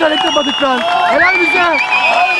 hareket yapmadık. Helal bize.